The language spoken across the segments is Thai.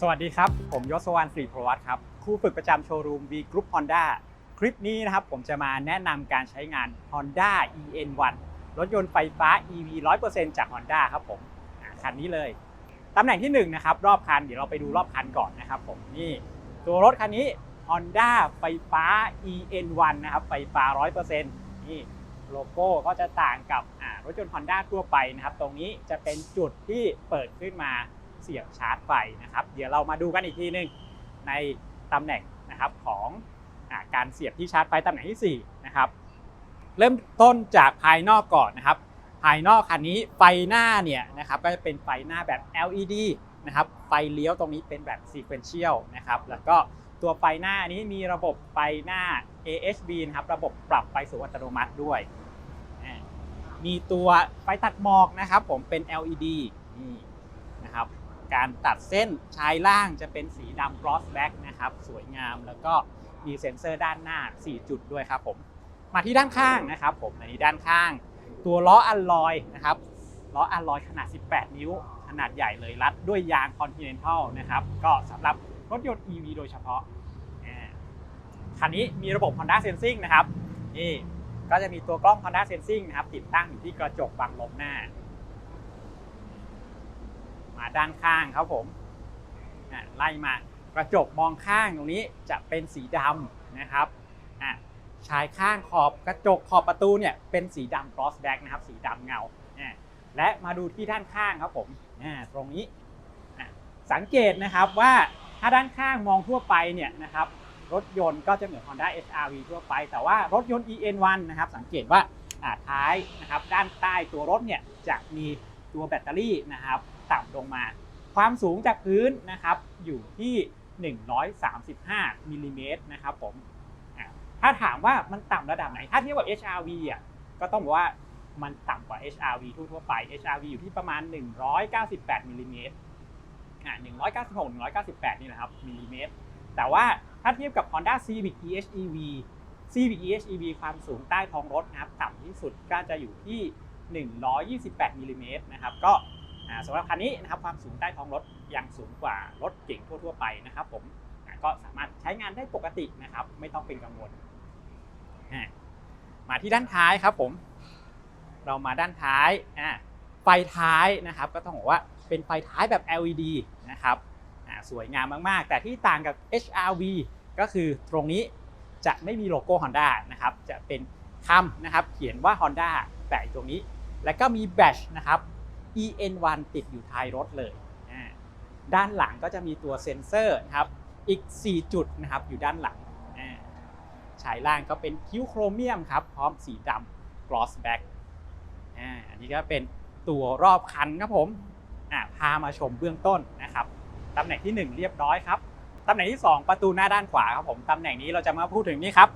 สวัสดีครับ ผมยศวรรณศรีพรวัตครับครูฝึกประจำโชว์รูม V Group Honda คลิปนี้นะครับผมจะมาแนะนำการใช้งาน Honda EN1 รถยนต์ไฟฟ้า EV 100%จาก Honda ครับผมคันนี้เลย ตำแหน่งที่1นะครับรอบคันเดี๋ยวเราไปดูรอบคันก่อนนะครับผมนี่ตัวรถคันนี้ Honda ไฟฟ้า EN1 นะครับไฟฟ้า 100%นี่โลโก้ก็จะต่างกับรถยนต์ Honda ทั่วไปนะครับตรงนี้จะเป็นจุดที่เปิดขึ้นมา เสียบชาร์จไฟนะครับ เดี๋ยวเรามาดูกันอีกทีหนึงในตำแหน่งนะครับของอการเสียบที่ชาร์จไฟตำแหน่งที่4นะครับเริ่มต้นจากภายนอกก่อนนะครับ ภายนอกคันนี้ไฟหน้าเนี่ยนะครับก็จะเป็นไฟหน้าแบบ LED นะครับไฟเลี้ยวตรงนี้เป็นแบบ sequential นะครับแล้วก็ตัวไฟหน้านี้มีระบบไฟหน้า AHB นะครับระบบปรับไฟสูงอัตโนมัติด้วย มีตัวไฟตัดหมอกนะครับผมเป็น LED นี่นะครับ การตัดเส้นชายล่างจะเป็นสีดำ cross back นะครับ สวยงามแล้วก็มีเซ็นเซอร์ด้านหน้า 4 จุดด้วยครับผมมาที่ด้านข้างนะครับผมในด้านข้าง ตัวล้ออัลลอยนะครับล้ออัลลอยขนาด 18 นิ้ว ขนาดใหญ่เลยรัดด้วยยาง Continental นะครับก็สำหรับรถยนต์ EV โดยเฉพาะอันนี้มีระบบ Honda Sensing นะครับนี่ก็จะมีตัวกล้อง Honda Sensing นะครับติดตั้งอยู่ที่กระจกบังลมหน้า มาด้านข้างครับผมไล่มากระจกมองข้างตรงนี้จะเป็นสีดำนะครับชายข้างขอบกระจกขอบประตูเนี่ยเป็นสีดำ cross back นะครับสีดำเงา และมาดูที่ด้านข้างครับผมตรงนี้สังเกตนะครับว่าถ้าด้านข้างมองทั่วไปเนี่ยนะครับรถยนต์ก็จะเหมือน Honda HR-V ทั่วไป แต่ว่ารถยนต์ EN1 นะครับ สังเกตว่าท้ายนะครับด้านใต้ตัวรถเนี่ยจะมีตัวแบตเตอรี่นะครับ ต่ำลงมา ความสูงจากพื้นนะครับอยู่ที่ 135มิลลิเมตรนะครับผมถ้าถามว่ามันต่ำระดับไหน ถ้าเทียบกับ HRV อะก็ต้องบอกว่ามันต่ำกว่า HRV ทั่วไป HRV อยู่ที่ประมาณ 198มิลลิเมตรอ่า196 198 นี่แหละครับมิลลิเมตร แต่ว่าถ้าเทียบกับ Honda Civic EHEV Civic EHEV ความสูงใต้ท้องรถนะครับต่ำที่สุดก็จะอยู่ที่ 128มิลลิเมตรนะครับ ก็ สำหรับคันนี้นะครับความสูงใต้ท้องรถยังสูงกว่ารถเก๋งทั่วๆไปนะครับผมก็สามารถใช้งานได้ปกตินะครับ ไม่ต้องเป็นกังวล มาที่ด้านท้ายครับผม เรามาด้านท้ายไฟท้ายนะครับ ก็ต้องบอกว่าเป็นไฟท้ายแบบ LED นะครับสวยงามมากๆ แต่ที่ต่างกับ HRV ก็คือตรงนี้จะไม่มีโลโก้ Honda นะครับ จะเป็นคำนะครับเขียนว่า Honda แปะอยู่ตรงนี้ แล้วก็มีแบชนะครับ EN1 ติดอยู่ท้ายรถเลยด้านหลังก็จะมีตัวเซ็นเซอร์นะครับอีก 4 จุดนะครับอยู่ด้านหลังอ่าชายล่างก็เป็นคิ้วโครเมียมครับพร้อมสีดำ gloss back อันนี้ก็เป็นตัวรอบคันครับผมพามาชมเบื้องต้นนะครับตำแหน่งที่ 1 เรียบร้อยครับตำแหน่งที่ 2 ประตูหน้าด้านขวาครับผมตำแหน่งนี้เราจะมาพูดถึงนี่ครับ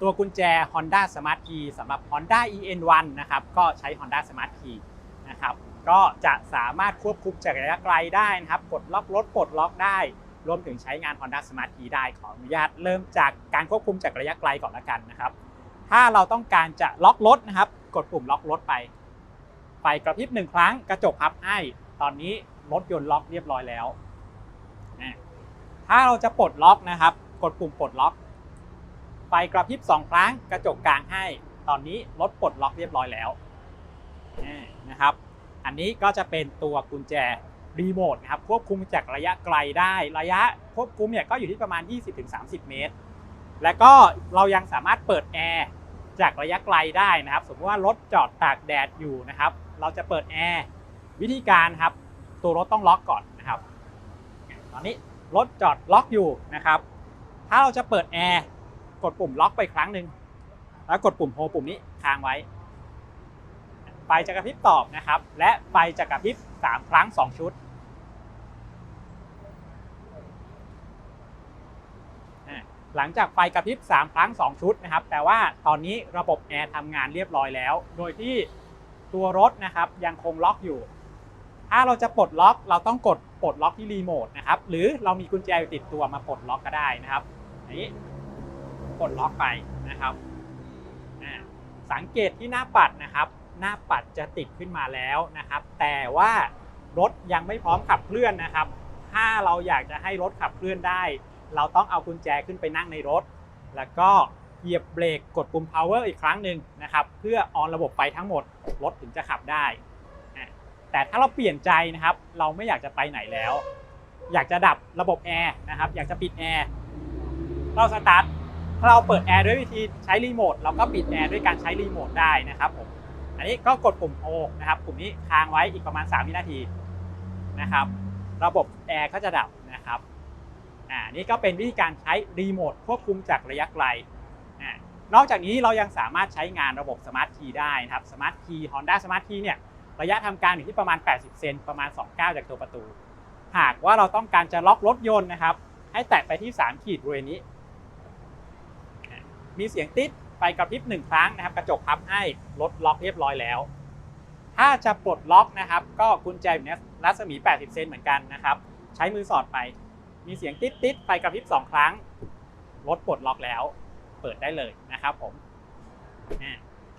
ตัวกุญแจ Honda Smart Key สำหรับ Honda EN1 นะครับก็ใช้ Honda Smart Key นะครับ ก็จะสามารถควบคุมจากระยะไกลได้นะครับ กดล็อกรถปลดล็อกได้ รวมถึงใช้งาน Honda Smart Key ได้ขออนุญาตเริ่มจากการควบคุมจากระยะไกลก่อนละกันนะครับ ถ้าเราต้องการจะล็อกรถนะครับ กดปุ่มล็อกรถไปไฟกระพริบหนึ่งครั้งกระจกพับให้ ตอนนี้รถยนต์ล็อกเรียบร้อยแล้ว ถ้าเราจะปลดล็อกนะครับ กดปุ่มปลดล็อก ไฟกระพริบสองครั้งกระจกกลางให้ ตอนนี้รถปลดล็อกเรียบร้อยแล้วนะครับ อันนี้ก็จะเป็นตัวกุญแจรีโมทนะครับควบคุมจากระยะไกลได้ระยะควบคุมเนี่ยก็อยู่ที่ประมาณ 20-30 เมตร และก็เรายังสามารถเปิดแอร์จากระยะไกลได้นะครับ สมมติว่ารถจอดตากแดดอยู่นะครับ เราจะเปิดแอร์วิธีการครับ ตัวรถต้องล็อกก่อนนะครับ ตอนนี้รถจอดล็อกอยู่นะครับ ถ้าเราจะเปิดแอร์กดปุ่มล็อกไปครั้งหนึ่งแล้วกดปุ่มโฮปุ่มนี้ค้างไว้ ไฟจะกระพริบตอบนะครับ และไฟจะกระพริบ3 ครั้ง 2 ชุด หลังจากไฟกระพริบ3 ครั้ง 2 ชุดนะครับ แต่ว่าตอนนี้ระบบแอร์ทำงานเรียบร้อยแล้ว โดยที่ตัวรถนะครับยังคงล็อกอยู่ ถ้าเราจะปลดล็อกเราต้องกดปลดล็อกที่รีโมทนะครับ หรือเรามีกุญแจอยู่ติดตัวมาปลดล็อกก็ได้นะครับ นี้ปลดล็อกไปนะครับ สังเกตที่หน้าปัดนะครับ หน้าปัดจะติดขึ้นมาแล้วนะครับ แต่ว่ารถยังไม่พร้อมขับเคลื่อนนะครับ ถ้าเราอยากจะให้รถขับเคลื่อนได้ เราต้องเอากุญแจขึ้นไปนั่งในรถ แล้วก็เหยียบเบรกกดปุ่ม power อีกครั้งหนึ่งนะครับ เพื่อออนระบบไฟทั้งหมด รถถึงจะขับได้ แต่ถ้าเราเปลี่ยนใจนะครับ เราไม่อยากจะไปไหนแล้ว อยากจะดับระบบแอร์นะครับ อยากจะปิดแอร์เราสตาร์ทถ้าเราเปิดแอร์ด้วยวิธีใช้รีโมทเราก็ปิดแอร์ด้วยการใช้รีโมทได้นะครับผม อันนี้ก็กดปุ่ม O นะครับปุ่มนี้ค้างไว้อีกประมาณ 3 วินาทีนะครับ ระบบแอร์ก็จะดับนะครับอ่านี่ก็เป็นวิธีการใช้รีโมทควบคุมจากระยะไกลอ่านอกจากนี้เรายังสามารถใช้งานระบบสมาร์ทคีย์ได้นะครับสมาร์ทคีย์ Honda Smart Key เนี่ยระยะทำการอยู่ที่ประมาณ 80 เซนประมาณ2ก้าจากตัวประตู หากว่าเราต้องการจะล็อกรถยนต์นะครับ ให้แตะไปที่ 3 ขีดบริเวณนี้ มีเสียงติ๊ด ไฟกระพริบหนึ่งครั้งนะครับ กระจกพับให้รถล็อกเรียบร้อยแล้ว ถ้าจะปลดล็อกนะครับ ก็กุญแจอยู่ในรัศมี 80 เซนเหมือนกันนะครับ ใช้มือสอดไป มีเสียงติ๊ดติ๊ดไฟกระพริบ2 ครั้ง รถปลดล็อกแล้ว เปิดได้เลยนะครับผม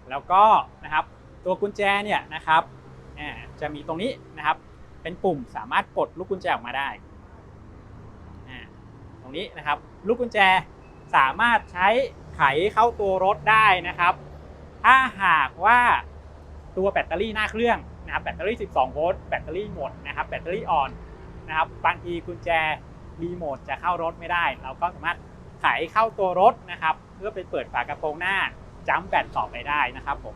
แล้วก็นะครับตัวกุญแจเนี่ยนะครับจะมีตรงนี้นะครับ เป็นปุ่มสามารถปลดลูกกุญแจออกมาได้ ตรงนี้นะครับ ลูกกุญแจสามารถใช้ ไขเข้าตัวรถได้นะครับ ถ้าหากว่าตัวแบตเตอรี่หน้าเครื่องนะครับแบตเตอรี่ 12 โวลต์แบตเตอรี่หมดนะครับแบตเตอรี่อ่อนนะครับบางทีกุญแจรีโมทจะเข้ารถไม่ได้ เราก็สามารถไขเข้าตัวรถนะครับ เพื่อไปเปิดฝากระโปรงหน้าจัมแบตต่อไปได้นะครับผม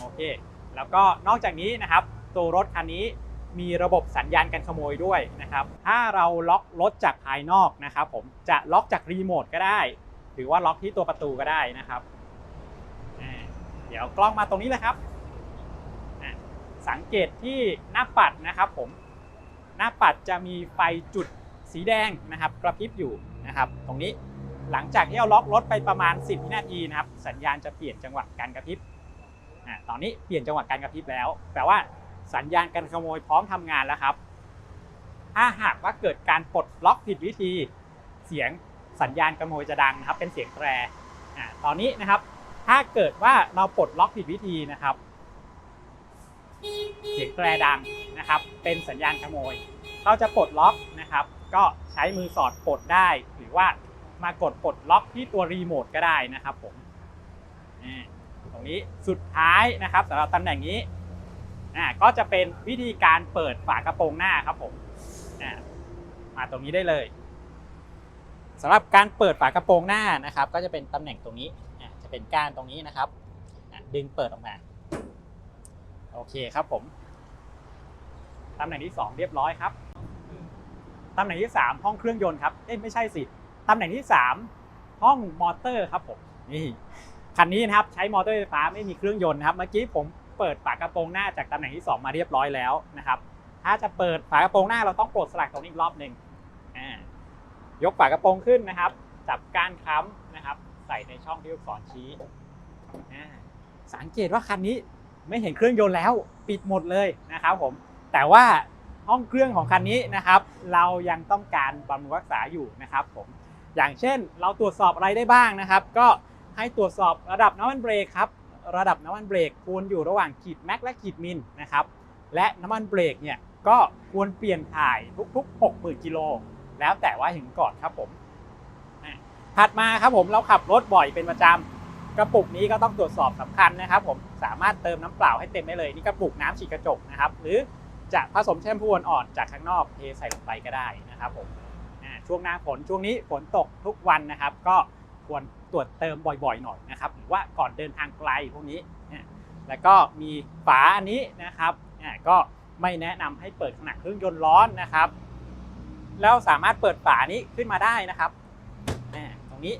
โอเคแล้วก็นอกจากนี้นะครับ ตัวรถคันนี้มีระบบสัญญาณการขโมยด้วยนะครับ ถ้าเราล็อกรถจากภายนอกนะครับ ผมจะล็อกจากรีโมทก็ได้ หรือว่าล็อกที่ตัวประตูก็ได้นะครับ เดี๋ยวกล้องมาตรงนี้เลยครับ สังเกตที่หน้าปัดนะครับผม หน้าปัดจะมีไฟจุดสีแดงนะครับ กระพริบอยู่นะครับ ตรงนี้หลังจากที่เราล็อกรถไปประมาณ 10วินาทีนะครับ สัญญาณจะเปลี่ยนจังหวะการกระพริบตอนนี้เปลี่ยนจังหวะการกระพริบแล้ว แปลว่าสัญญาณการขโมยพร้อมทำงานแล้วครับ ถ้าหากว่าเกิดการปลดล็อกผิดวิธี เสียง สัญญาณขโมยจะดังนะครับเป็นเสียงแตรอ่าตอนนี้นะครับ ถ้าเกิดว่าเราปลดล็อกผิดวิธีนะครับ เสียงแตรดังนะครับ เป็นสัญญาณขโมย เราจะปลดล็อกนะครับ ก็ใช้มือสอดปลดได้หรือว่ามากดปลดล็อกที่ตัวรีโมทก็ได้นะครับผมตรงนี้สุดท้ายนะครับสำหรับตำแหน่งนี้ก็จะเป็นวิธีการเปิดฝากระโปรงหน้าครับผมมาตรงนี้ได้เลย สำหรับการเปิดฝากระโปรงหน้านะครับ ก็จะเป็นตำแหน่งตรงนี้จะเป็นก้านตรงนี้นะครับดึงเปิดออกมา โอเคครับผมตำแหน่งที่ 2 เรียบร้อยครับตำแหน่งที่ 3 ห้องเครื่องยนต์ครับเอ้ไม่ใช่สิตำแหน่งที่ 3 ห้องมอเตอร์ครับผมนี่คันนี้นะครับใช้มอเตอร์ไฟฟ้าไม่มีเครื่องยนต์นะครับเมื่อกี้ผมเปิดฝากระโปรงหน้าจากตำแหน่งที่ 2 มาเรียบร้อยแล้วนะครับ ถ้าจะเปิดฝากระโปรงหน้าเราต้องปลดสลักตรงนี้อีกรอบหนึ่ง ยกฝากระโปรงขึ้นนะครับ จับก้านค้ำนะครับ ใส่ในช่องที่ลูกศรชี้สังเกตว่าคันนี้ไม่เห็นเครื่องยนต์แล้วปิดหมดเลยนะครับผมแต่ว่าห้องเครื่องของคันนี้นะครับ เรายังต้องการบำรุงรักษาอยู่นะครับผมอย่างเช่นเราตรวจสอบอะไรได้บ้างนะครับ ก็ให้ตรวจสอบระดับน้ำมันเบรกครับระดับน้ำมันเบรกควรอยู่ระหว่างขีดแม็กและขีดมินนะครับและน้ำมันเบรกเนี่ยก็ควรเปลี่ยนถ่ายทุกๆ 60,000กิโล แล้วแต่ว่าถึงก่อนครับผมถัดมาครับผมเราขับรถบ่อยเป็นประจำกระปุกนี้ก็ต้องตรวจสอบสำคัญนะครับ ผมสามารถเติมน้ำเปล่าให้เต็มได้เลยนี่กระปุกน้ำฉีดกระจกนะครับ หรือจะผสมแชมพูอ่อนจากข้างนอกเทใส่ลงไปก็ได้นะครับผมช่วงหน้าฝนช่วงนี้ฝนตกทุกวันนะครับ ก็ควรตรวจเติมบ่อยๆหน่อยนะครับหรือว่าก่อนเดินทางไกลพวกนี้ แล้วก็มีฝาอันนี้นะครับก็ไม่แนะนำให้เปิดขณะเครื่องยนต์ร้อนนะครับ แล้วสามารถเปิดฝานี้ขึ้นมาได้นะครับตรงนี้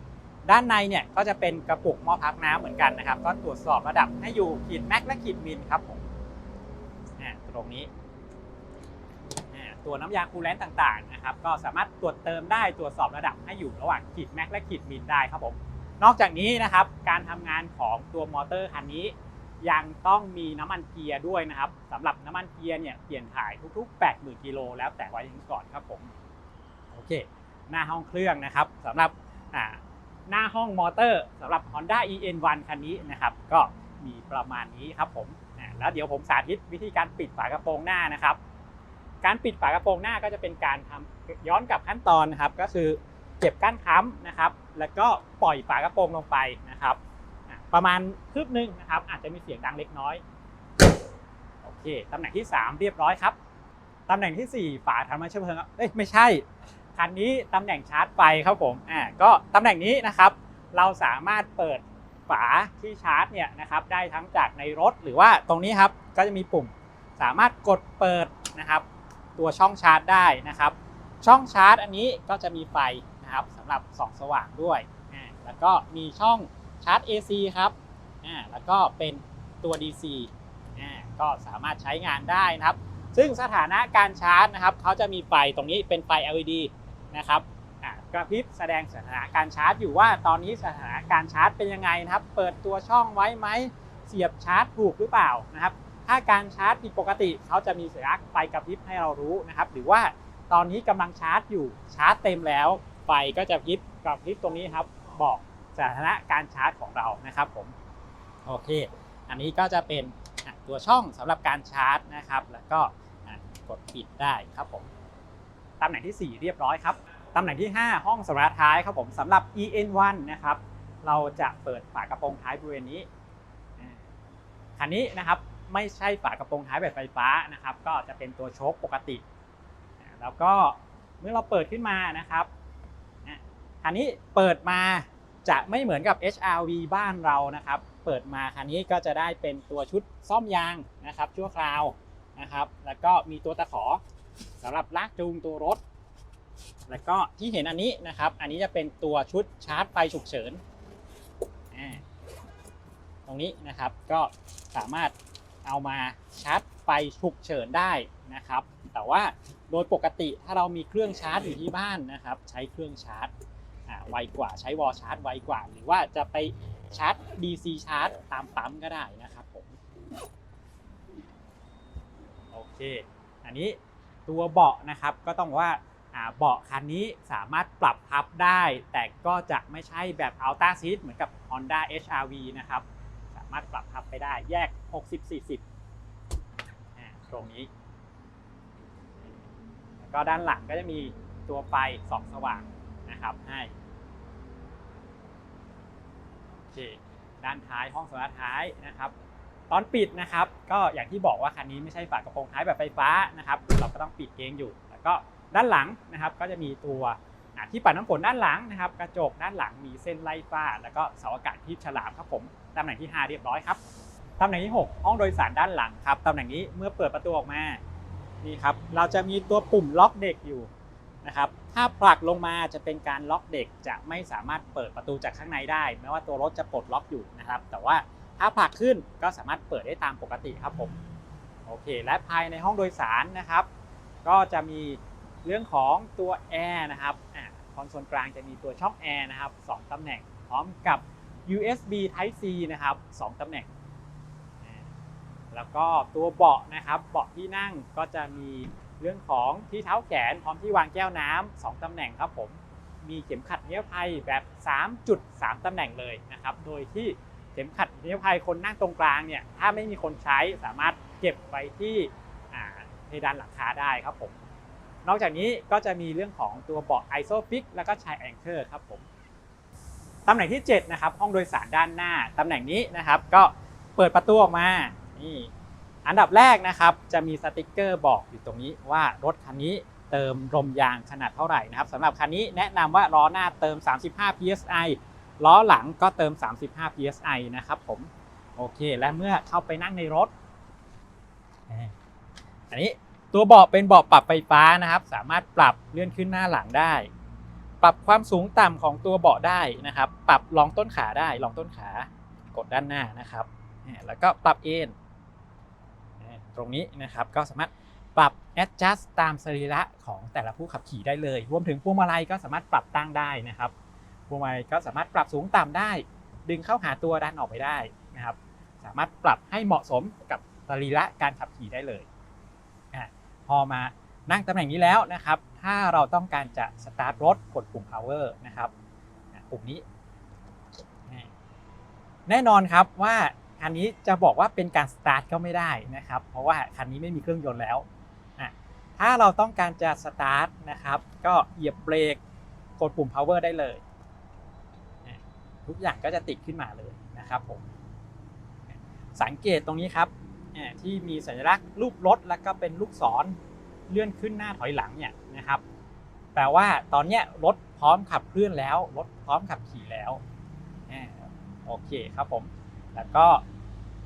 ด้านในเนี่ยก็จะเป็นกระปุกหม้อพักน้ำเหมือนกันนะครับ ก็ตรวจสอบระดับให้อยู่ขีดแม็กและขีดมินครับผมตรงนี้ตัวน้ำยาคูลแลนต์ต่างๆนะครับ ก็สามารถตรวจเติมได้ตรวจสอบระดับให้อยู่ระหว่างขีดแม็กและขีดมินได้ครับผมนอกจากนี้นะครับ การทำงานของตัวมอเตอร์คันนี้ ยังต้องมีน้ำมันเกียร์ด้วยนะครับสำหรับน้ำมันเกียร์เนี่ยเปลี่ยนถ่ายทุก ๆ 80,000กิโลแล้วแต่ไว้ถึงก่อนครับผม เคหน้าห้องเครื่องนะครับสำหรับหน้าห้องมอเตอร์สำหรับ Honda EN1 คันนี้นะครับ ก็มีประมาณนี้ครับผมแล้วเดี๋ยวผมสาธิตวิธีการปิดฝากระโปรงหน้านะครับ การปิดฝากระโปรงหน้าก็จะเป็นการทำย้อนกลับขั้นตอนนะครับ ก็คือเก็บก้านค้ำนะครับ แล้วก็ปล่อยฝากระโปรงลงไปนะครับประมาณคืบหนึงนะครับ อาจจะมีเสียงดังเล็กน้อยโอเคตำแหน่งที่ 3 เรียบร้อยครับตำแหน่งทีสี่4 ฝาทำให้เชื้อเพลิงเอ้ยไม่ใช่ คันนี้ตำแหน่งชาร์จไฟครับผมอ่าก็ตำแหน่งนี้นะครับ เราสามารถเปิดฝาที่ชาร์จเนี่ยนะครับได้ทั้งจากในรถหรือว่าตรงนี้ครับก็จะมีปุ่มสามารถกดเปิดนะครับ ตัวช่องชาร์จได้นะครับ ช่องชาร์จอันนี้ก็จะมีไฟนะครับสำหรับส่องสว่างด้วยอ่าแล้วก็มีช่องชาร์จ AC ครับอ่าแล้วก็เป็นตัว DC อ่าก็สามารถใช้งานได้นะครับ ซึ่งสถานะการชาร์จนะครับเขาจะมีไฟตรงนี้เป็นไฟ LED นะครับกระพริบแสดงสถานะการชาร์จอยู่ว่าตอนนี้สถานะการชาร์จเป็นยังไงนะครับ เปิดตัวช่องไว้ไหมเสียบชาร์จถูกหรือเปล่านะครับ ถ้าการชาร์จผิดปกติเขาจะมีสัญลักษณ์ไฟกระพริบให้เรารู้นะครับ หรือว่าตอนนี้กำลังชาร์จอยู่ชาร์จเต็มแล้วไฟก็จะพริบกระพริบตรงนี้ครับ บอกสถานะการชาร์จของเรานะครับผมโอเค อันนี้ก็จะเป็นตัวช่องสำหรับการชาร์จนะครับ แล้วก็กดปิดได้ครับผม ตำแหน่งที่ 4 เรียบร้อยครับตำแหน่งที่ 5 ห้องสำหรับท้ายครับผมสำหรับ EN1 นะครับเราจะเปิดฝากระโปรงท้ายบริเวณนี้คันนี้นะครับไม่ใช่ฝากระโปรงท้ายแบบไฟฟ้านะครับ ก็จะเป็นตัวโชคปกติ แล้วก็เมื่อเราเปิดขึ้นมานะครับคันนี้เปิดมาจะไม่เหมือนกับ HRV บ้านเรานะครับ เปิดมาคันนี้ก็จะได้เป็นตัวชุดซ่อมยางนะครับชั่วคราวนะครับ แล้วก็มีตัวตะขอ สำหรับลากจูงตัวรถ แล้วก็ที่เห็นอันนี้นะครับ อันนี้จะเป็นตัวชุดชาร์จไฟฉุกเฉินตรงนี้นะครับก็สามารถเอามาชาร์จไฟฉุกเฉินได้นะครับ แต่ว่าโดยปกติถ้าเรามีเครื่องชาร์จอยู่ที่บ้านนะครับ ใช้เครื่องชาร์จอ่าไวกว่าใช้วอลชาร์จไวกว่า หรือว่าจะไปชาร์จ DC ชาร์จตามปั๊มก็ได้นะครับผมโอเค อันนี้ ตัวเบาะนะครับก็ต้องว่าเบาะคันนี้สามารถปรับพับได้ แต่ก็จะไม่ใช่แบบ Ultra Seat เหมือนกับ Honda HRV นะครับ สามารถปรับพับไปได้แยก 60-40อ่าตรงนี้ แล้วก็ด้านหลังก็จะมีตัวไฟสองสว่างนะครับให้โอเคด้านท้ายห้องสำหรับท้ายนะครับ ตอนปิดนะครับก็อย่างที่บอกว่าคันนี้ไม่ใช่ฝากระโปรงท้ายแบบไฟฟ้านะครับเราก็ต้องปิดเองอยู่ แล้วก็ด้านหลังนะครับก็จะมีตัวที่ปัดน้ำฝนด้านหลังนะครับ กระจกด้านหลังมีเส้นไล่ฟ้า แล้วก็เสาอากาศที่ฉลามครับผมตำแหน่งที่ 5 เรียบร้อยครับตำแหน่งที่ 6 ห้องโดยสารด้านหลังครับตำแหน่งนี้เมื่อเปิดประตูออกมานี่ครับเราจะมีตัวปุ่มล็อกเด็กอยู่นะครับถ้าผลักลงมาจะเป็นการล็อกเด็กจะไม่สามารถเปิดประตูจากข้างในได้แม้ว่าตัวรถจะปลดล็อกอยู่นะครับ แต่ว่า ถ้าผลักขึ้นก็สามารถเปิดได้ตามปกติครับผมโอเค และภายในห้องโดยสารนะครับ ก็จะมีเรื่องของตัวแอร์นะครับอคอนโซลกลางจะมีตัวช่องแอร์นะครับสองตำแหน่งพร้อมกับ USB Type C นะครับ2ตำแหน่ง แล้วก็ตัวเบาะนะครับ เบาะที่นั่งก็จะมีเรื่องของที่เท้าแขน พร้อมที่วางแก้วน้ำ2ตำแหน่งครับผม มีเข็มขัดนิรภัยแบบ 3.3 ตำแหน่งเลยนะครับ โดยที่ เข็มขัดนิรภัยคนนั่งตรงกลางเนี่ยถ้าไม่มีคนใช้สามารถเก็บไว้ที่เพดานหลังคาได้ครับผม นอกจากนี้ก็จะมีเรื่องของตัวเบาะ ISOFIX แล้วก็ชายแองเกอร์ครับผมตำแหน่งที่7นะครับห้องโดยสารด้านหน้าตำแหน่งนี้นะครับ ก็เปิดประตูออกมานี่อันดับแรกนะครับจะมีสติกเกอร์บอกอยู่ตรงนี้ว่ารถคันนี้เติมลมยางขนาดเท่าไหร่นะครับสำหรับคันนี้แนะนำว่าล้อหน้าเติม 35 psi ล้อหลังก็เติม 35 psi นะครับผม โอเค และเมื่อเข้าไปนั่งในรถ อันนี้ตัวเบาะเป็นเบาะปรับไฟฟ้านะครับ สามารถปรับเลื่อนขึ้นหน้าหลังได้ ปรับความสูงต่ำของตัวเบาะได้นะครับ ปรับรองต้นขาได้รองต้นขากดด้านหน้านะครับ แล้วก็ปรับเอนเนี่ยตรงนี้นะครับก็สามารถปรับ adjust ตามสรีระของแต่ละผู้ขับขี่ได้เลย รวมถึงพวงมาลัยก็สามารถปรับตั้งได้นะครับ พวงมาลัยก็สามารถปรับสูงต่ำได้ ดึงเข้าหาตัวดันออกไปได้นะครับ สามารถปรับให้เหมาะสมกับสรีระการขับขี่ได้เลยอะพอมานั่งตำแหน่งนี้แล้วนะครับ ถ้าเราต้องการจะสตาร์ทรถกดปุ่ม power นะครับอะปุ่มนี้ แน่นอนครับว่าคันนี้จะบอกว่าเป็นการสตาร์ทก็ไม่ได้นะครับ เพราะว่าคันนี้ไม่มีเครื่องยนต์แล้วอะถ้าเราต้องการจะสตาร์ทนะครับ ก็เหยียบเบรกกดปุ่ม power ได้เลย ทุกอย่างก็จะติดขึ้นมาเลยนะครับผมสังเกตตรงนี้ครับที่มีสัญลักษณ์รูปรถแล้วก็เป็นลูกศรเลื่อนขึ้นหน้าถอยหลังเนี่ยนะครับแปลว่าตอนเนี้ยรถพร้อมขับเคลื่อนแล้วรถพร้อมขับขี่แล้วโอเคครับผมแล้วก็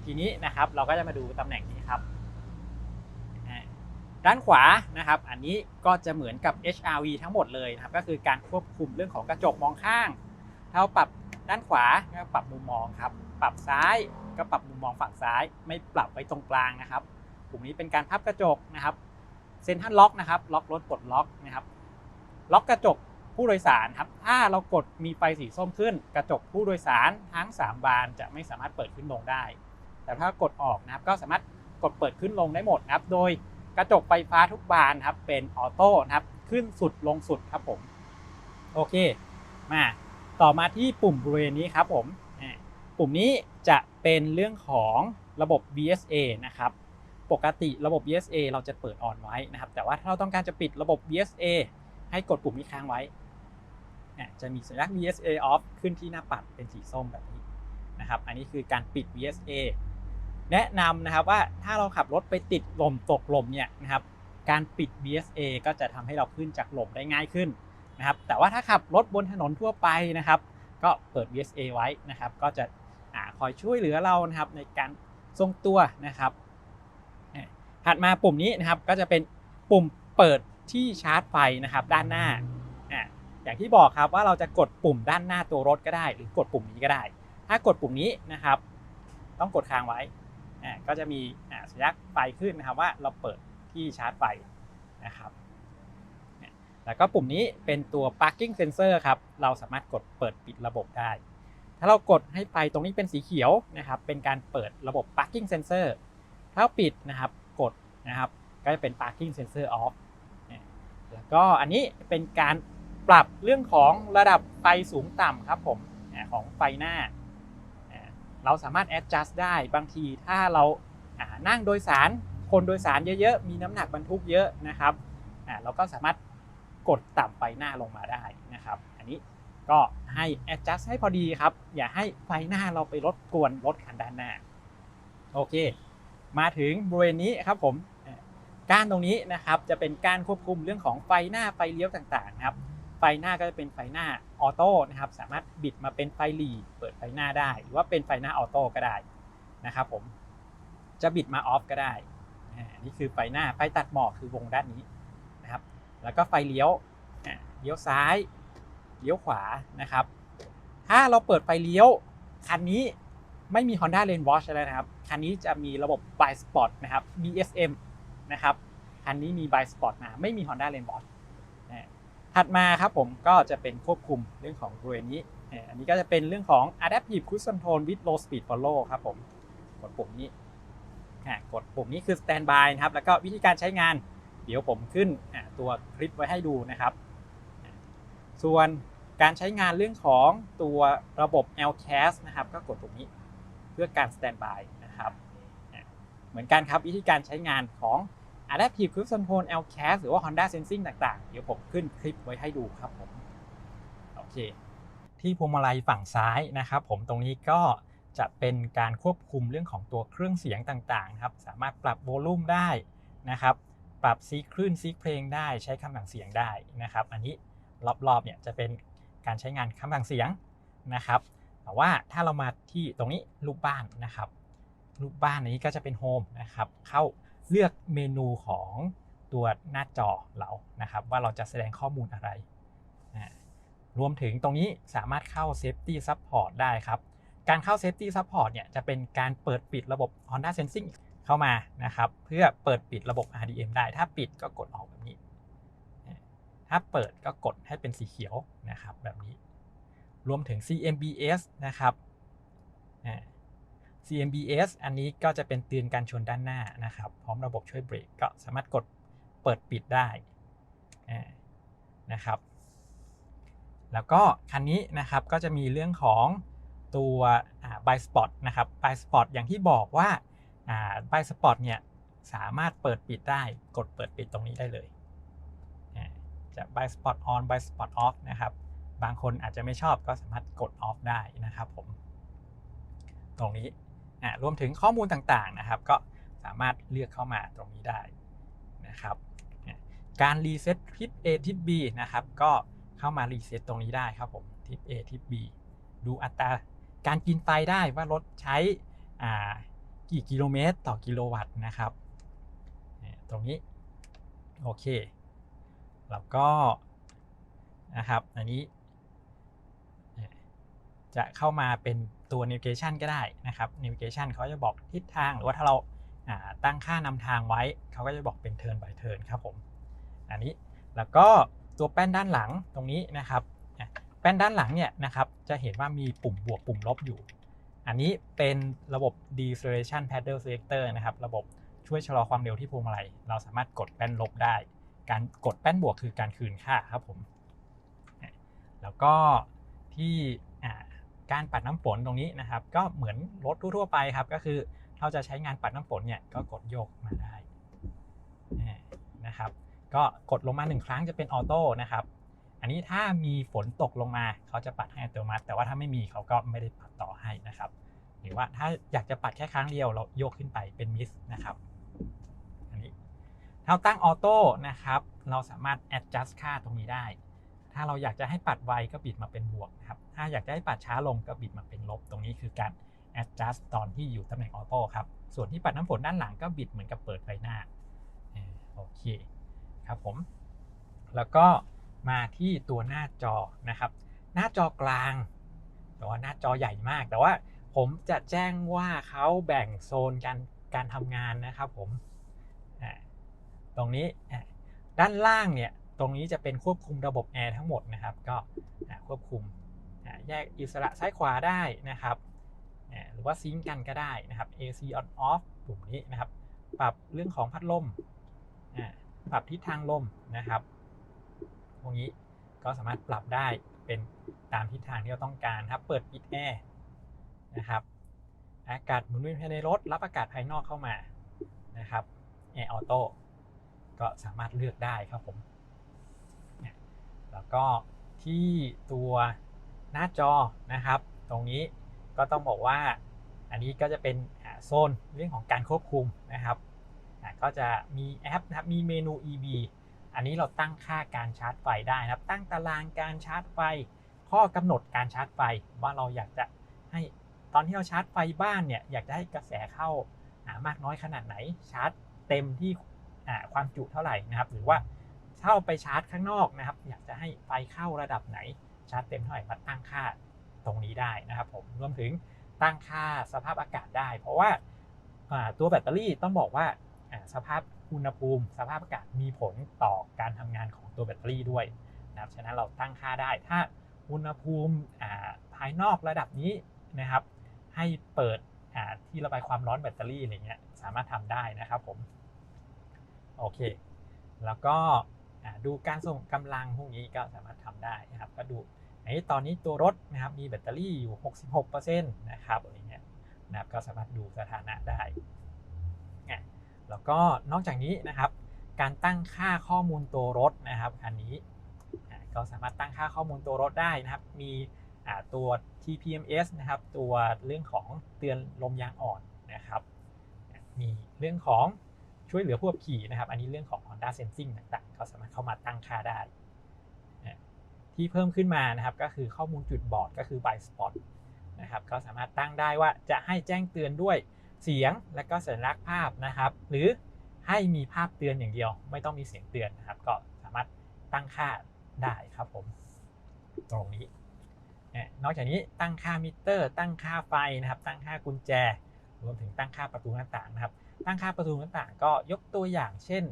ทีนี้นะครับเราก็จะมาดูตำแหน่งนี้ครับด้านขวานะครับ อันนี้ก็จะเหมือนกับ HRV ทั้งหมดเลยนะครับ ก็คือการควบคุมเรื่องของกระจกมองข้างถ้าเราปรับ ด้านขวาก็ปรับมุมมองครับ ปรับซ้ายก็ปรับมุมมองฝั่งซ้าย ไม่ปรับไว้ตรงกลางนะครับปุ่มนี้เป็นการพับกระจกนะครับเซ็นทรัลล็อกนะครับ ล็อกรถปลดล็อกนะครับ ล็อกกระจกผู้โดยสารครับ ถ้าเรากดมีไฟสีส้มขึ้น กระจกผู้โดยสารทั้ง 3 บานจะไม่สามารถเปิดขึ้นลงได้ แต่ถ้ากดออกนะครับก็สามารถกดเปิดขึ้นลงได้หมดนะครับ โดยกระจกไฟฟ้าทุกบานครับเป็นออโต้นะครับ ขึ้นสุดลงสุดครับผม โอเค มา ต่อมาที่ปุ่มบริเวณนี้ครับผมปุ่มนี้จะเป็นเรื่องของระบบ VSA นะครับ ปกติระบบ VSA เราจะเปิดออนไว้นะครับ แต่ว่าถ้าเราต้องการจะปิดระบบ VSA ให้กดปุ่มนี้ค้างไว้ จะมีสัญลักษณ์ VSA off ขึ้นที่หน้าปัดเป็นสีส้มแบบนี้นะครับ อันนี้คือการปิด VSA แนะนำนะครับว่าถ้าเราขับรถไปติดลมตกลมเนี่ยนะครับ การปิด VSA ก็จะทำให้เราขึ้นจากลมได้ง่ายขึ้น นะครับแต่ว่าถ้าขับรถบนถนนทั่วไปนะครับ ก็เปิด VSA ไว้นะครับ ก็จะอคอยช่วยเหลือเรานะครับในการทรงตัวนะครับถัดมาปุ่มนี้นะครับก็จะเป็นปุ่มเปิดที่ชาร์จไฟนะครับด้านหน้าอย่างที่บอกครับว่าเราจะกดปุ่มด้านหน้าตัวรถก็ได้ หรือกดปุ่มนี้ก็ได้ ถ้ากดปุ่มนี้นะครับ ต้องกดค้างไว้ก็จะมีสัญลักษณ์ไฟขึ้นนะครับว่าเราเปิดที่ชาร์จไฟนะครับ แล้วก็ปุ่มนี้เป็นตัว parking sensor ครับ เราสามารถกดเปิดปิดระบบได้ ถ้าเรากดให้ไฟตรงนี้เป็นสีเขียวนะครับ เป็นการเปิดระบบ parking sensor ถ้าปิดนะครับกดนะครับ ก็จะเป็น parking sensor off แล้วก็อันนี้เป็นการปรับเรื่องของระดับไฟสูงต่ำครับผมของไฟหน้า เราสามารถ adjust ได้บางทีถ้าเรานั่งโดยสารคนโดยสารเยอะๆ มีน้ำหนักบรรทุกเยอะนะครับเราก็สามารถ กดต่ำไฟหน้าลงมาได้นะครับ อันนี้ก็ให้ adjust ให้พอดีครับ อย่าให้ไฟหน้าเราไปรบกวนรถคันด้านหน้า โอเค มาถึงบริเวณนี้ครับผมก้านตรงนี้นะครับจะเป็นการควบคุมเรื่องของไฟหน้าไฟเลี้ยวต่างๆนะครับ ไฟหน้าก็จะเป็นไฟหน้าออโต้นะครับสามารถบิดมาเป็นไฟหลีเปิดไฟหน้าได้ หรือว่าเป็นไฟหน้าออโต้ก็ได้นะครับผมจะบิดมาออฟก็ได้นี่คือไฟหน้าไฟตัดหมอกคือวงด้านนี้ แล้วก็ไฟเลี้ยวเลี้ยวซ้ายเลี้ยวขวานะครับ ถ้าเราเปิดไฟเลี้ยว คันนี้ไม่มี Honda Lane Watch แล้วนะครับ คันนี้จะมีระบบ By Spot นะครับ BSM นะครับ คันนี้มี By Spot มาไม่มี Honda Lane Watch ถัดมาครับผมก็จะเป็นควบคุมเรื่องของบริเวณนี้ อันนี้ก็จะเป็นเรื่องของ Adaptive Cruise Control with Low Speed Follow ครับผม กดปุ่มนี้ กดปุ่มนี้คือ Standby นะครับ แล้วก็วิธีการใช้งาน ดี๋ยวผมขึ้นตัวคลิปไว้ให้ดูนะครับ ส่วนการใช้งานเรื่องของตัวระบบ LCAS นะครับ ก็กดปุ่มนี้เพื่อการ Standby นะครับเหมือนกันครับวิธีการใช้งานของ Adaptive Cruise Control LCAS หรือว่า Honda Sensing ต่างๆ เดี๋ยวผมขึ้นคลิปไว้ให้ดูครับผม โอเค ที่พวงมาลัยฝั่งซ้ายนะครับผมตรงนี้ก็จะเป็นการควบคุมเรื่องของตัวเครื่องเสียงต่างๆครับ สามารถปรับโวลูมได้นะครับ ปรับซีคลื่นซีเพลงได้ใช้คำสั่งเสียงได้นะครับ อันนี้รอบๆเนี่ยจะเป็นการใช้งานคำสั่งเสียงนะครับ แต่ว่าถ้าเรามาที่ตรงนี้รูปบ้านนะครับ รูปบ้านนี้ก็จะเป็นโฮมนะครับ เข้าเลือกเมนูของตัวหน้าจอเรานะครับ ว่าเราจะแสดงข้อมูลอะไร รวมถึงตรงนี้สามารถเข้า Safety Support ได้ครับ การเข้า Safety Support เนี่ยจะเป็นการเปิดปิดระบบ Honda Sensing เข้ามานะครับ เพื่อเปิดปิดระบบ RDM ได้ ถ้าปิดก็กดออกแบบนี้ ถ้าเปิดก็กดให้เป็นสีเขียวนะครับแบบนี้ รวมถึง CMBS นะครับ CMBS อันนี้ก็จะเป็นเตือนการชนด้านหน้านะครับ พร้อมระบบช่วยเบรกก็สามารถกดเปิดปิดได้นะครับ แล้วก็คันนี้นะครับก็จะมีเรื่องของตัวอ่า by spot นะครับ by spot อย่างที่บอกว่า อ่า by spot เนี่ยสามารถเปิดปิดได้กดเปิดปิดตรงนี้ได้เลยอ่าจะ by spot on by spot off นะครับ บางคนอาจจะไม่ชอบก็สามารถกด off ได้นะครับผม ตรงนี้อ่ารวมถึงข้อมูลต่างๆนะครับ ก็สามารถเลือกเข้ามาตรงนี้ได้นะครับ การรีเซ็ตทิศ A ทิศ B นะครับ ก็เข้ามารีเซ็ตตรงนี้ได้ครับผมทิศ A ทิศ B ดูอัตราการกินไฟได้ว่ารถใช้อ่า กี่กิโลเมตร ต่อกิโลวัตต์นะครับตรงนี้ โอเค แล้วก็นะครับ อันนี้จะเข้ามาเป็นตัว navigation ก็ได้นะครับ navigation เขาจะบอกทิศทางหรือว่าถ้าเราตั้งค่านำทางไว้ เขาก็จะบอกเป็น turn by turn ครับผม อันนี้แล้วก็ตัวแป้นด้านหลังตรงนี้นะครับ แป้นด้านหลังเนี่ยนะครับ จะเห็นว่ามีปุ่มบวกปุ่มลบอยู่ อันนี้เป็นระบบ deceleration paddle selector นะครับ ระบบช่วยชะลอความเร็วที่พวงมาลัย เราสามารถกดแป้นลบได้ การกดแป้นบวกคือการคืนค่าครับผม แล้วก็ที่การปัดน้ำฝนตรงนี้นะครับ ก็เหมือนรถทั่วไปครับ ก็คือเราจะใช้งานปัดน้ำฝนเนี่ยก็กดโยกมาได้นะครับ ก็กดลงมาหนึ่งครั้งจะเป็นออโต้นะครับ อันนี้ถ้ามีฝนตกลงมาเขาจะปัดให้อัตโนมัติ แต่ว่าถ้าไม่มีเขาก็ไม่ได้ปัดต่อให้นะครับ หรือว่าถ้าอยากจะปัดแค่ครั้งเดียวเราโยกขึ้นไปเป็นมิสนะครับ อันนี้ถ้าตั้งออโต้นะครับ เราสามารถ adjust ค่าตรงนี้ได้ ถ้าเราอยากจะให้ปัดไวก็บิดมาเป็นบวกนะครับ ถ้าอยากจะให้ปัดช้าลงก็บิดมาเป็นลบ ตรงนี้คือการ adjust ตอนที่อยู่ตำแหน่งออโต้ครับ ส่วนที่ปัดน้ำฝนด้านหลังก็บิดเหมือนกับเปิดไฟหน้าโอเคครับผม แล้วก็ มาที่ตัวหน้าจอนะครับ หน้าจอกลางแต่ว่าหน้าจอใหญ่มาก แต่ว่าผมจะแจ้งว่าเขาแบ่งโซนการการทำงานนะครับผมตรงนี้ด้านล่างเนี่ยตรงนี้จะเป็นควบคุมระบบแอร์ทั้งหมดนะครับ ก็ควบคุมแยกอิสระซ้ายขวาได้นะครับหรือว่าซิงกันก็ได้นะครับ AC on off ปุ่มนี้นะครับ ปรับเรื่องของพัดลมปรับทิศทางลมนะครับ พวกนี้ก็สามารถปรับได้เป็นตามทิศทางที่เราต้องการครับ เปิดปิดแอร์นะครับอากาศหมุนเวียนภายในรถ รับอากาศภายนอกเข้ามานะครับแอร์ออโต้ก็สามารถเลือกได้ครับผมแล้วก็ที่ตัวหน้าจอนะครับ ตรงนี้ก็ต้องบอกว่าอันนี้ก็จะเป็นโซนเรื่องของการควบคุมนะครับก็จะมีแอปนะครับมีเมนู EV อันนี้เราตั้งค่าการชาร์จไฟได้นะครับ ตั้งตารางการชาร์จไฟ ข้อกำหนดการชาร์จไฟว่าเราอยากจะให้ตอนที่เราชาร์จไฟบ้านเนี่ยอยากจะให้กระแสเข้าามากน้อยขนาดไหนชาร์จเต็มที่ความจุเท่าไหร่นะครับ หรือว่าเข้าไปชาร์จข้างนอกนะครับ อยากจะให้ไฟเข้าระดับไหนชาร์จเต็มเท่าไหร่มาตั้งค่าตรงนี้ได้นะครับผมรวมถึงตั้งค่าสภาพอากาศได้ เพราะว่าาตัวแบตเตอรี่ต้องบอกว่าอ่าสภาพ อุณหภูมิสภาพอากาศมีผลต่อการทำงานของตัวแบตเตอรี่ด้วยนะครับฉะนั้นเราตั้งค่าได้ถ้าอุณหภูมิภายนอกระดับนี้นะครับ ให้เปิดที่ระบายความร้อนแบตเตอรี่อะไรเงี้ยสามารถทำได้นะครับผมโอเค แล้วก็ดูการส่งกำลังพวกนี้ก็สามารถทำได้นะครับก็ดูไอ้ตอนนี้ตัวรถนะครับมีแบตเตอรี่อยู่ 66%นะครับอะไรเงี้ยนะครับก็สามารถดูสถานะได้ แล้วก็นอกจากนี้นะครับ การตั้งค่าข้อมูลตัวรถนะครับคันนี้ก็สามารถตั้งค่าข้อมูลตัวรถได้นะครับ มีตัว TPMS นะครับ ตัวเรื่องของเตือนลมยางอ่อนนะครับ มีเรื่องของช่วยเหลือผู้ขับขี่นะครับ อันนี้เรื่องของ Honda Sensing ต่างๆ ก็สามารถเข้ามาตั้งค่าได้ ที่เพิ่มขึ้นมานะครับ ก็คือข้อมูลจุดบอดก็คือ by spot นะครับ ก็สามารถตั้งได้ว่าจะให้แจ้งเตือนด้วย เสียงและก็สัญลักษณ์ภาพนะครับ หรือให้มีภาพเตือนอย่างเดียว ไม่ต้องมีเสียงเตือนนะครับ ก็สามารถตั้งค่าได้ครับผม ตรงนี้ นอกจากนี้ตั้งค่ามิเตอร์ ตั้งค่าไฟนะครับ ตั้งค่ากุญแจ รวมถึงตั้งค่าประตูหน้าต่างนะครับ ตั้งค่าประตูหน้าต่างก็ยกตัวอย่างเช่น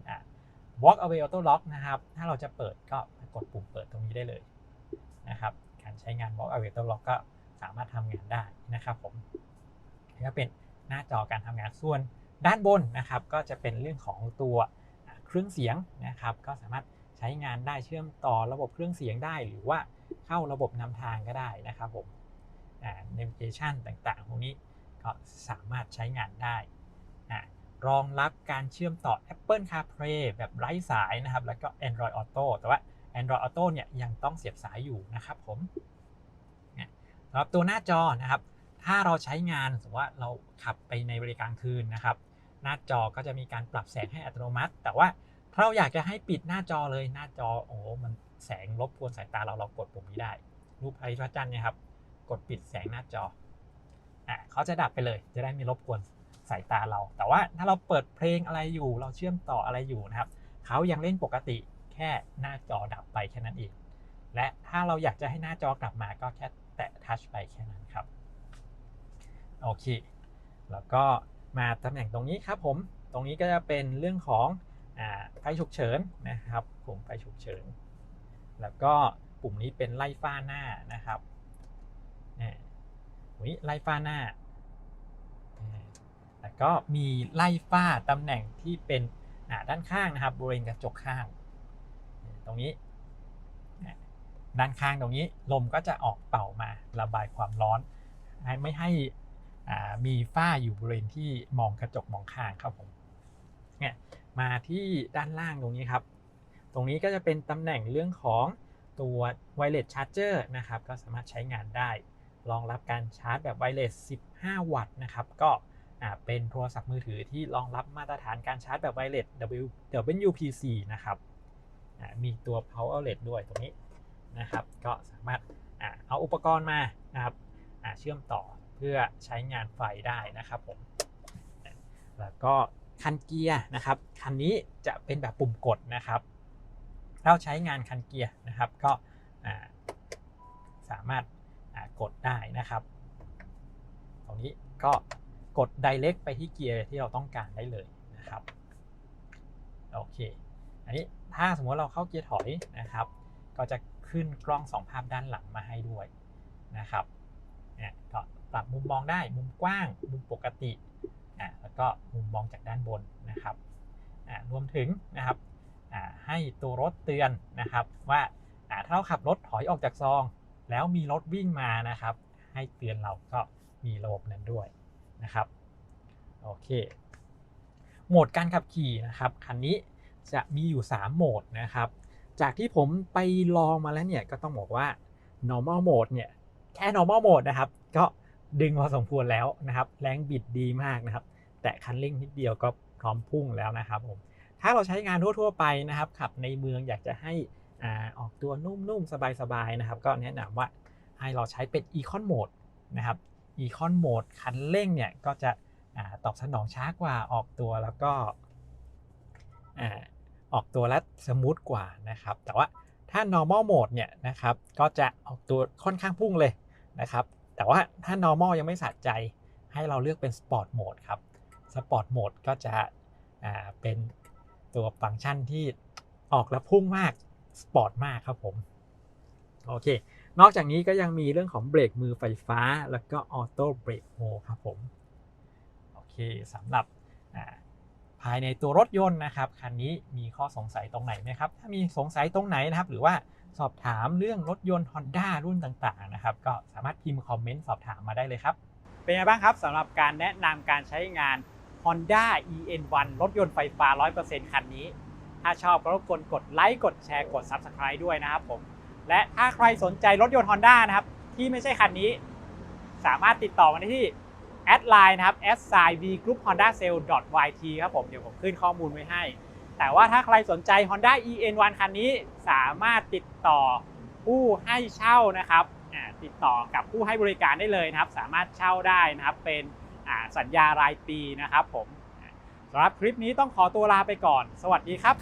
walk away auto lock นะครับ ถ้าเราจะเปิดก็กดปุ่มเปิดตรงนี้ได้เลยนะครับ การใช้งาน walk away auto lock ก็สามารถทำงานได้นะครับผมนี่ก็เป็น หน้าจอการทำงานส่วน ด้านบนนะครับก็จะเป็นเรื่องของตัวเครื่องเสียงนะครับ ก็สามารถใช้งานได้เชื่อมต่อระบบเครื่องเสียงได้ หรือว่าเข้าระบบนำทางก็ได้นะครับผม navigation ต่างๆ พวกนี้ก็สามารถใช้งานได้รองรับการเชื่อมต่อ Apple CarPlay แบบไร้สายนะครับ แล้วก็ Android Auto แต่ว่า Android Auto เนี่ยยังต้องเสียบสายอยู่นะครับผมสำหรับตัวหน้าจอนะครับ ถ้าเราใช้งานสมมติว่าเราขับไปในบริการคืนนะครับ หน้าจอก็จะมีการปรับแสงให้อัตโนมัติ แต่ว่าถ้าเราอยากจะให้ปิดหน้าจอเลยหน้าจอโอ้โหมันแสงรบกวนสายตาเราเรากดปุ่มนี้ได้ รูปพระอาทิตย์พระจันทร์เนี่ยครับ กดปิดแสงหน้าจออะเขาจะดับไปเลย จะได้ไม่รบกวนสายตาเรา แต่ว่าถ้าเราเปิดเพลงอะไรอยู่ เราเชื่อมต่ออะไรอยู่นะครับเขายังเล่นปกติแค่หน้าจอดับไปแค่นั้นเองและถ้าเราอยากจะให้หน้าจอกลับมาก็แค่แตะทัชไปแค่นั้นครับ โอเค แล้วก็มาตำแหน่งตรงนี้ครับผม ตรงนี้ก็จะเป็นเรื่องของอไฟฉุกเฉินนะครับปุ่มไฟฉุกเฉิน แล้วก็ปุ่มนี้เป็นไล่ฟ้าหน้านะครับนี่ปุ่มนี้ไล่ฟ้าหน้า แล้วก็มีไล่ฟ้าตำแหน่งที่เป็นด้านข้างนะครับบริเวณกระจกข้าง ตรงนี้ด้านข้างตรงนี้ลมก็จะออกเป่ามาระบายความร้อน ไม่ให้ มีฝ้าอยู่บริเวณที่มองกระจกมองข้างครับผมเนี่ยมาที่ด้านล่างตรงนี้ครับ ตรงนี้ก็จะเป็นตำแหน่งเรื่องของตัว wireless charger นะครับ ก็สามารถใช้งานได้ รองรับการชาร์จแบบ wireless 15 วัตต์นะครับ ก็เป็นโทรศัพท์มือถือที่รองรับมาตรฐานการชาร์จแบบ wireless WPC นะครับ มีตัว power outlet ด้วยตรงนี้นะครับ ก็สามารถเอาอุปกรณ์มานะครับอ่าเชื่อมต่อ เพื่อใช้งานไฟได้นะครับผมแล้วก็คันเกียร์นะครับคันนี้จะเป็นแบบปุ่มกดนะครับ เราใช้งานคันเกียร์นะครับก็สามารถกดได้นะครับ ตรงนี้ก็กด direct ไปที่เกียร์ที่เราต้องการได้เลยนะครับโอเค อันนี้ถ้าสมมติเราเข้าเกียร์ถอยนะครับ ก็จะขึ้นกล้องสองภาพด้านหลังมาให้ด้วยนะครับเนี่ยก็ ปรับมุมมองได้มุมกว้าง มุมปกติอ่าแล้วก็มุมมองจากด้านบนนะครับอ่ารวมถึงนะครับอ่าให้ตัวรถเตือนนะครับ ว่าอ่าถ้าเราขับรถถอยออกจากซอง แล้วมีรถวิ่งมานะครับ ให้เตือนเราก็มีระบบนั้นด้วยนะครับโอเคโหมดการขับขี่นะครับคันนี้จะมีอยู่ 3 โหมดนะครับ จากที่ผมไปลองมาแล้วเนี่ยก็ต้องบอกว่า normal mode เนี่ยแค่ normal mode นะครับ ก็ ดึงพอสมควรแล้วนะครับ แรงบิดดีมากนะครับ แต่คันเร่งนิดเดียวก็พร้อมพุ่งแล้วนะครับผมถ้าเราใช้งานทั่ว ๆ ไปนะครับ ขับในเมืองอยากจะให้อ่าออกตัวนุ่มๆ สบายๆนะครับ ก็แนะนำว่าให้เราใช้เป็น Econ Mode นะครับ Econ Mode คันเร่งเนี่ยก็จะอาตอบสนองช้ากว่าออกตัวแล้วก็อ่าออกตัวและสมูทกว่านะครับ แต่ว่าถ้า normal mode เนี่ยนะครับ ก็จะออกตัวค่อนข้างพุ่งเลยนะครับ แต่ว่าถ้า normal ยังไม่สะใจให้เราเลือกเป็น sport mode ครับ sport mode ก็จะเป็นตัวฟังก์ชันที่ออกแล้วพุ่งมากสปอร์ตมากครับผม โอเค นอกจากนี้ก็ยังมีเรื่องของเบรกมือไฟฟ้า แล้วก็ออโต้เบรกโฮครับผม โอเคสำหรับ ภายในตัวรถยนต์นะครับคันนี้มีข้อสงสัยตรงไหนไหมครับถ้ามีสงสัยตรงไหนนะครับหรือว่าสอบถามเรื่องรถยนต์ Honda รุ่นต่างๆนะครับก็สามารถพิมพ์คอมเมนต์สอบถามมาได้เลยครับ เป็นไงบ้างครับสำหรับการแนะนำการใช้งาน Honda EN1 รถยนต์ไฟฟ้า 100%คันนี้ ถ้าชอบก็รบกวนกดไลค์กดแชร์กด Subscribe ด้วยนะครับผมและถ้าใครสนใจรถยนต์ Honda นะครับที่ไม่ใช่คันนี้ สามารถติดต่อมาได้ที่ แอดไลน์นะครับ s i v group honda sale yt ครับผม เดี๋ยวผมขึ้นข้อมูลไว้ให้ แต่ว่าถ้าใครสนใจ Honda EN1 คันนี้สามารถติดต่อผู้ให้เช่านะครับติดต่อกับผู้ให้บริการได้เลยนะครับ สามารถเช่าได้นะครับ เป็นสัญญารายปีนะครับผมสำหรับคลิปนี้ต้องขอตัวลาไปก่อน สวัสดีครับ